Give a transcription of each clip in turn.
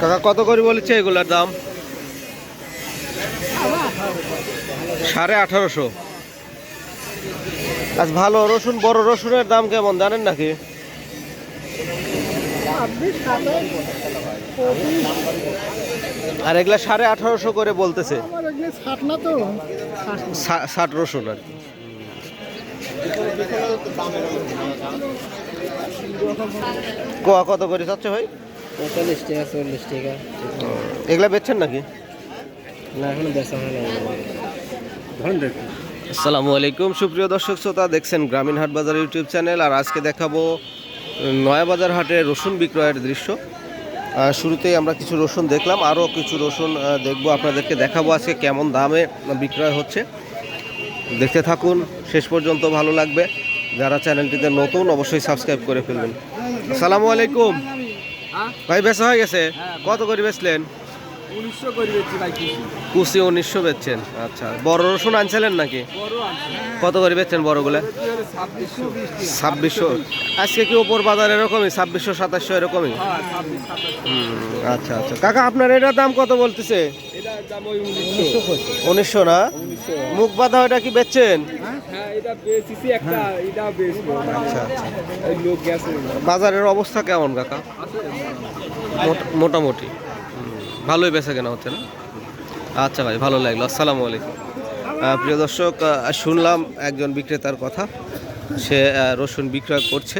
কাকা, কত করে বলেছে এগুলার দাম? সাড়ে আঠারোশো। আজ ভালো রসুন, বড় রসুনের দাম কেমন, জানেন নাকি? আর এগুলা সাড়ে আঠারোশো করে বলতেছে। ষাট রসুন আর কোয়া কত করে চাচ্ছে ভাই? পঁয়তাল্লিশ টাকা চল্লিশ টাকা। এগুলা বেচছেন নাকি? না এখন বেচা হয় না আসসালামু আলাইকুম। সুপ্রিয় দর্শক শ্রোতা দেখছেন গ্রামীণ হাট বাজার ইউটিউব চ্যানেল আর আজকে দেখাবো নয়াবাজার হাটে রসুন বিক্রয়ের দৃশ্য। শুরুতেই আমরা কিছু রসুন দেখলাম আরও কিছু রসুন দেখব আপনাদেরকে দেখাবো আজকে কেমন দামে বিক্রয় হচ্ছে। দেখতে থাকুন শেষ পর্যন্ত ভালো লাগবে। যারা চ্যানেলটিতে নতুন অবশ্যই সাবস্ক্রাইব করে ফেলবেন। আসসালামু আলাইকুম। ভাই বেচা হয়ে গেছে? কত করে বেচলেন? উনিশশো কুচি বেচছেন। আচ্ছা বড় রসুন আনছিলেন নাকি? কত করে বেচছেন বড়গুলো? ছাব্বিশশো ছাব্বিশশো। আজকে কি ওপর বাজার এরকমই? ছাব্বিশশো সাতাশশো এরকমই? হ্যাঁ আচ্ছা আচ্ছা। কাকা আপনার এটার দাম কত বলতেছে? এটা দাম ওই উনিশশো। না? মুখ বাঁধা ওটা কি বেচছেন? হ্যাঁ এটা বেচেছি একটা এটা বেচবো। আচ্ছা আচ্ছা। এই লোক গেছে। বাজারের অবস্থা কেমন কাকা? মোটামুটি। ভালোই বেচা কেনা হচ্ছে না? আচ্ছা ভাই ভালো লাগল। আসসালামু আলাইকুম। প্রিয় দর্শক শুনলাম একজন বিক্রেতার কথা। সে রসুন বিক্রয় করছে।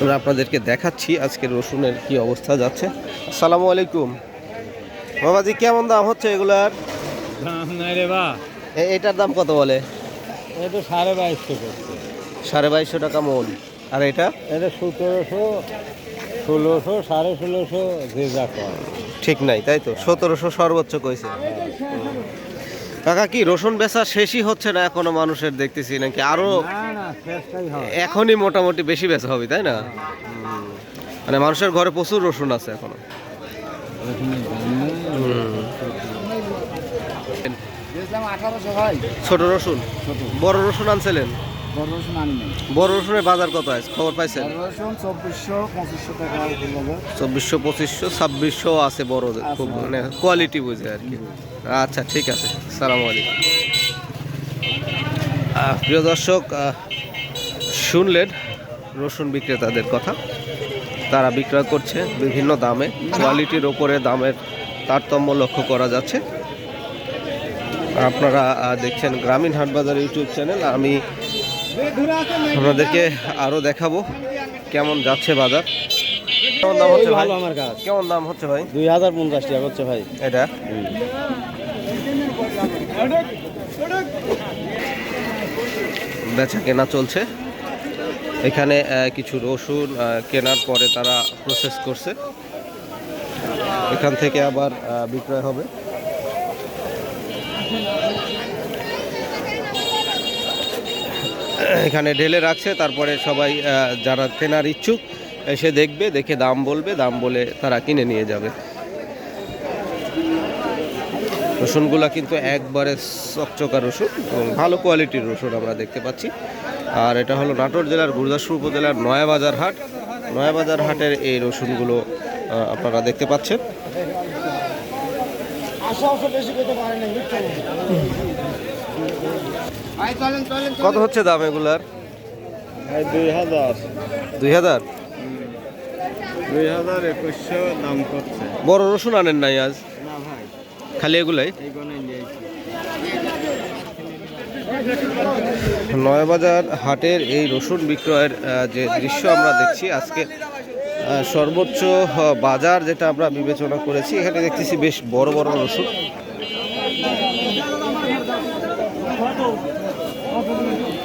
আমরা আপনাদেরকে দেখাচ্ছি আজকে রসুনের কি অবস্থা যাচ্ছে। আসসালামু আলাইকুম। বাবাজি কেমন দাম হচ্ছে এগুলার? এটার দাম কত বলে? এটা সাড়ে বাইশশো সাড়ে বাইশশো টাকা মন। আর এটা? এটা সতেরোশো। ষোলোশো সাড়ে ষোলোশো যে যা ঠিক নাই তাই তো? সতেরোশো সর্বোচ্চ কইছে। কাকা কি রসুন বেচা শেষই হচ্ছে না এখনও মানুষের দেখতেছি নাকি? আরও এখনই মোটামুটি বেশি বেচা হবে তাই না? মানে মানুষের ঘরে প্রচুর রসুন আছে এখনও। ছোট রসুন? বড় রসুন আনছিলেন? বড় রসুন আনি নাই। বড় রসুনের বাজার কত আছে? খবর পাইছেন? বড় রসুন চব্বিশশো পঁচিশশো টাকা চব্বিশশো পঁচিশশো ছাব্বিশশো আছে বড় খুব মানে কোয়ালিটি বুঝে আর কি। আচ্ছা ঠিক আছে। সালামু আলাইকুম। প্রিয় দর্শক শুনলেন রসুন বিক্রেতাদের কথা। তারা বিক্রয় করছে বিভিন্ন দামে। কোয়ালিটির ওপরে দামের তারতম্য লক্ষ্য করা যাচ্ছে। আপনারা দেখছেন গ্রামীণ হাটবাজার ইউটিউব চ্যানেল। আমি আপনাদেরকে আরও দেখাবো কেমন যাচ্ছে বাজার। কেমন দাম হচ্ছে ভাই? আমার কাজ। কেমন দাম হচ্ছে ভাই? দুই হাজার পঞ্চাশ টাকা হচ্ছে ভাই। এটা? বেচা কেনা চলছে। এখানে কিছু রসুন কেনার পরে তারা প্রসেস করছে। এখান থেকে আবার বিক্রয় হবে। এখানে ঢেলে রাখছে, তারপরে সবাই যারা কেনার ইচ্ছুক, এসে দেখবে, দেখে দাম বলবে, দাম বলে তারা কিনে নিয়ে যাবে। রসুনগুলো কিন্তু একবারে চকচকা রসুন এবং ভালো কোয়ালিটির রসুন আমরা দেখতে পাচ্ছি। আর এটা হলো নাটোর জেলার গুরুদাসপুর উপজেলার নয়াবাজার হাট। নয়াবাজার হাটের এই রসুনগুলো আপনারা দেখতে পাচ্ছেন। কত হচ্ছে দাম এগুলার? দুই হাজার। দুই হাজার? দুই হাজার একুশশো দাম করছে। বড় রসুন আনেন নাই আজ? না ভাই খালি এগুলাই? নয়াবাজার হাটের এই রসুন বিক্রয়ের যে দৃশ্য আমরা দেখছি আজকে সর্বোচ্চ বাজার যেটা আমরা বিবেচনা করেছি এখানে দেখতেছি বেশ বড় বড় রসুন।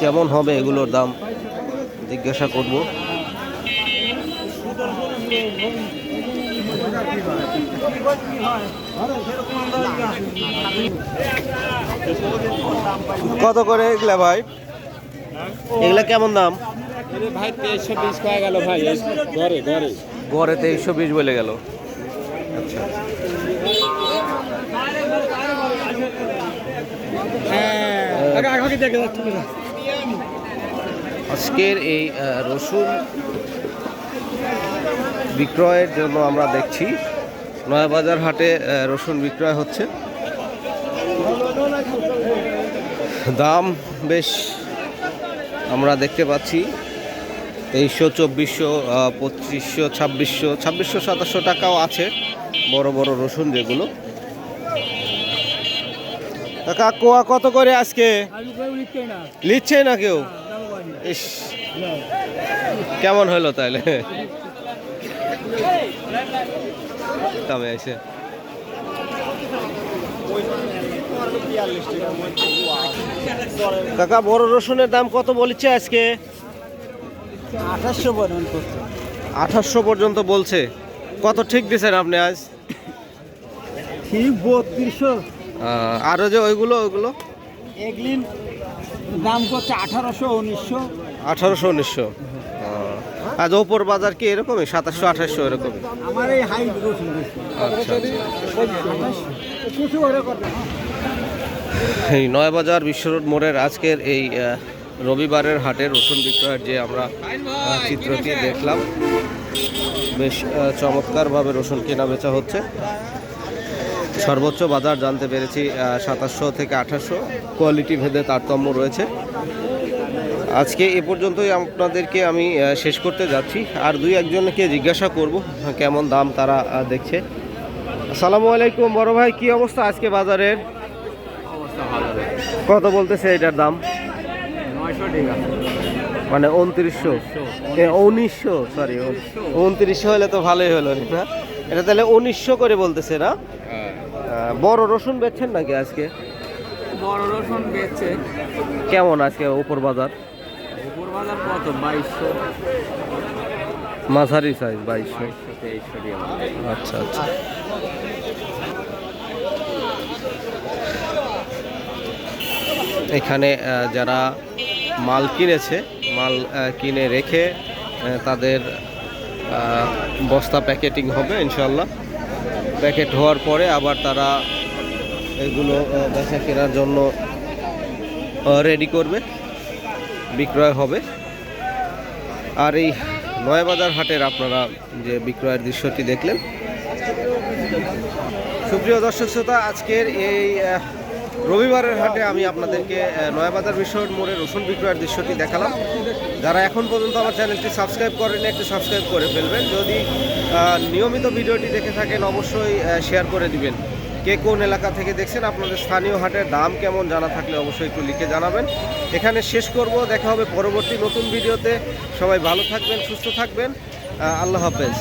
কেমন হবে এগুলোর দাম? জিজ্ঞাসা করব। কত করে এগুলা ভাই? এগুলা কেমন দাম? ভাই তেইশশো বিশ কয়ে গেল ভাই ঘরে ঘরে। গড়ে তেইশশো বিশ বলে গেল। আচ্ছা। আজকের এই রসুন বিক্রয়ের জন্য আমরা দেখছি। নয়াবাজার হাটে রসুন বিক্রয় হচ্ছে। দাম বেশ আমরা দেখতে পাচ্ছি। তেইশশো চব্বিশশো পঁচিশশো ছাব্বিশশো ছাব্বিশশো সাতাশশো টাকাও আছে বড় বড় রসুন যেগুলো। কাকা কোয়া কত করে আজকে? লিখছে না। কেউ? ইস। কেমন হলো তাহলে? দামে এসে কাকা বড় রসুনের দাম কত বলছে আজকে? আঠাশশো পর্যন্ত আঠাশশো পর্যন্ত বলছে। কত ঠিক দিয়েছেন আপনি আজ? ঠিক বত্রিশশো। আহ, আরও যে ওইগুলো ওইগুলো? এগুলিন। দাম করছে আঠারোশো উনিশশো। আঠারোশো উনিশশো। আজ ওপর বাজার কি এরকমই? সাতাশশো আঠাশশো এরকমই? আমার এই হাই আচ্ছা করবে এই নয়াবাজার বিশ্ব রোড মোড়ের আজকের এই রবিবারের হাটের রসুন বিক্রয়ের যে আমরা চিত্রটি দেখলাম বেশ চমৎকারভাবে রসুন কেনা বেচা হচ্ছে। সর্বোচ্চ বাজার জানতে পেরেছি সাতাশশো থেকে আঠাশশো। কোয়ালিটি ভেদে তারতম্য রয়েছে। আজকে এ পর্যন্তই আপনাদেরকে আমি শেষ করতে যাচ্ছি। আর দুই একজনকে জিজ্ঞাসা করব, কেমন দাম তারা দেখছে। আসসালামু আলাইকুম, বড় ভাই, কি অবস্থা আজকে বাজারের? কত বলতেছে এটার দাম? মানে উনত্রিশশো। উনিশশো সরি উনত্রিশশো হলে তো ভালোই হলো, না? এটা তাহলে উনিশশো করে বলতেছে, না? বড় রসুন বেচছেন নাকি আজকে? বড় রসুন বেচছে। কেমন আজকে উপর বাজার? উপর বাজার কত? বাইশশো। মাঝারি সাইজ বাইশশো। আচ্ছা আচ্ছা। এখানে যারা মাল কিনেছে মাল কিনে রেখে তাদের বস্তা প্যাকেটিং হবে ইনশাল্লাহ প্যাকেট হওয়ার পরে আবার তারা এগুলো বেচা কেনার জন্য রেডি করবে। বিক্রয় হবে। আর এই নয়াবাজার হাটের আপনারা যে বিক্রয়ের দৃশ্যটি দেখলেন। সুপ্রিয় দর্শক শ্রোতা, আজকের এই রবিবারের হাটে আমি আপনাদেরকে নয়াবাজার বিশ্ব মোড়ে রসুন বিক্রয়ের দৃশ্যটি দেখালাম। যারা এখন পর্যন্ত আমার চ্যানেলটি সাবস্ক্রাইব করেন একটু সাবস্ক্রাইব করে ফেলবেন। যদি নিয়মিত ভিডিওটি দেখে থাকেন, অবশ্যই শেয়ার করে দিবেন। কে কোন এলাকা থেকে দেখছেন, আপনাদের স্থানীয় হাটের দাম কেমন জানা থাকলে অবশ্যই একটু লিখে জানাবেন। এখানে শেষ করব, দেখা হবে পরবর্তী নতুন ভিডিওতে। সবাই ভালো থাকবেন, সুস্থ থাকবেন। আল্লাহ হাফেজ।